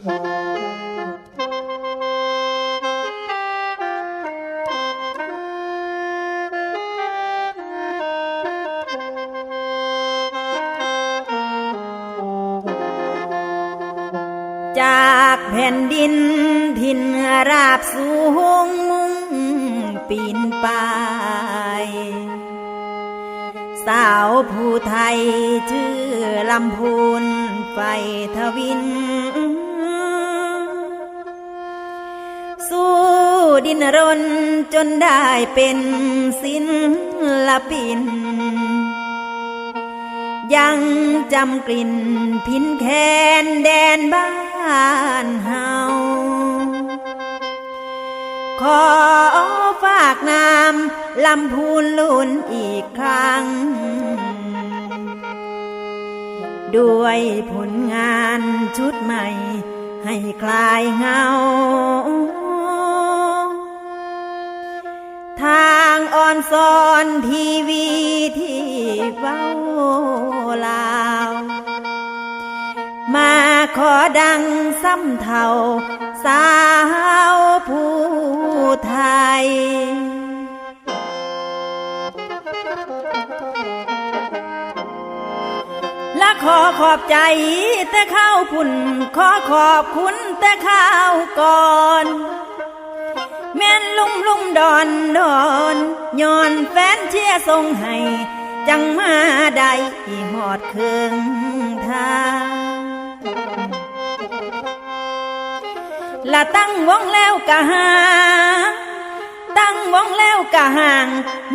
จากแผ่นดินทินราบสูงมุ่งปีนป่ายสาวผู้ไทยชื่อลำพูนไฟทวิน ดินรนจนได้เป็นศิลปิน ยังจำกลิ่นพินแคนแดนบ้านเฮาขอฝากนามลำพูนลุนอีกครั้ง ด้วยผลงานชุดใหม่ให้คลายเหงา ออนซอนทีวีที่เว้าลาว มาขอดังซ้ำเท่า สาวผู้ไทยและขอขอบใจแต่ข้าวพุ่นขอขอบคุณแต่ข้าวก่อน แม่นลุ่มลุ่มดอนดอนย้อนแฟนเชียร์ส่งให้ จังมาได้หอดเครืองทางละตั้งวงแล้วกะหางตั้งวงแล้วกะห่าง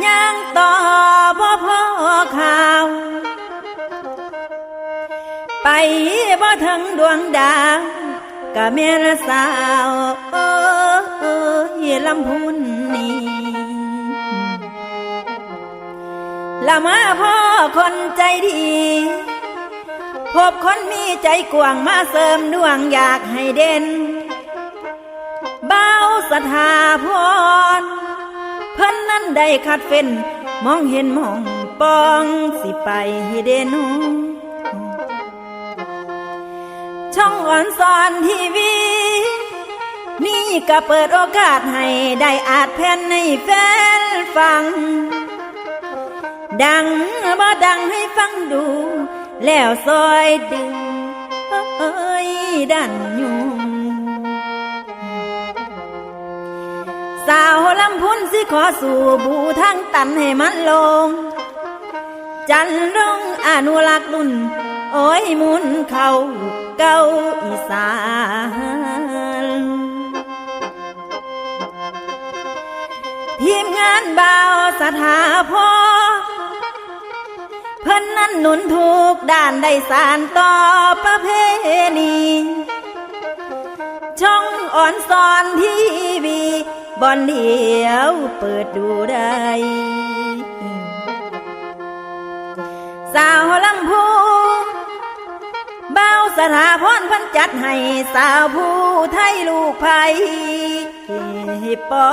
ย่างต่อบ่พ่อข่าว ไปบ่ถึงดวงดาวกะแม่ละสาว ลำพูนนี่ละมาพ่อคนใจดี พบคนมีใจกว้างมาเสริมดวงอยากให้เด่นเบาสถาพร เพิ่นนั้นได้คัดเฟ้นมองเห็นมองปองสิไปให้เด่นช่องอ่อนสอนทีวี นี่ก็เปิดโอกาสให้ได้อาจแผ่นในแฟนฟัง ดังบ่ดังให้ฟังดู แล้วซอยดึงเอ้ยดันยุงสาวลำพุนสิขอสู่บูทั้งตันให้มันลง จันรงอนุรักษ์รุ่น โอ้ยมุนเขาเก้าอีสาน ทีมงานบ่าวสถาพอเพิ่นนั้นหนุนทุกด้านได้สารต่อประเพณีช่องอ่อนสอนทีวีบอนเดียวเปิดดูได้สาวลำพูเบาสถาพรพันจัดให้สาวผู้ไทยลูกไผ่ปอ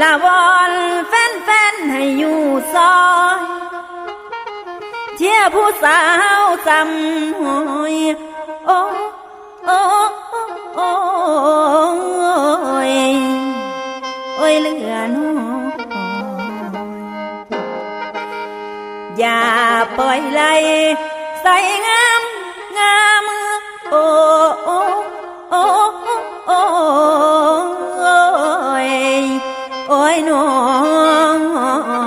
ลาวอนแฟนๆให้อยู่ซอยเชียผู้สาวจำหอยโอ้โอ้โอ้ยโอ้ยเลือน้อยอย่าปล่อยไหลใส่งามงามโอ้ โอ้ยน้อง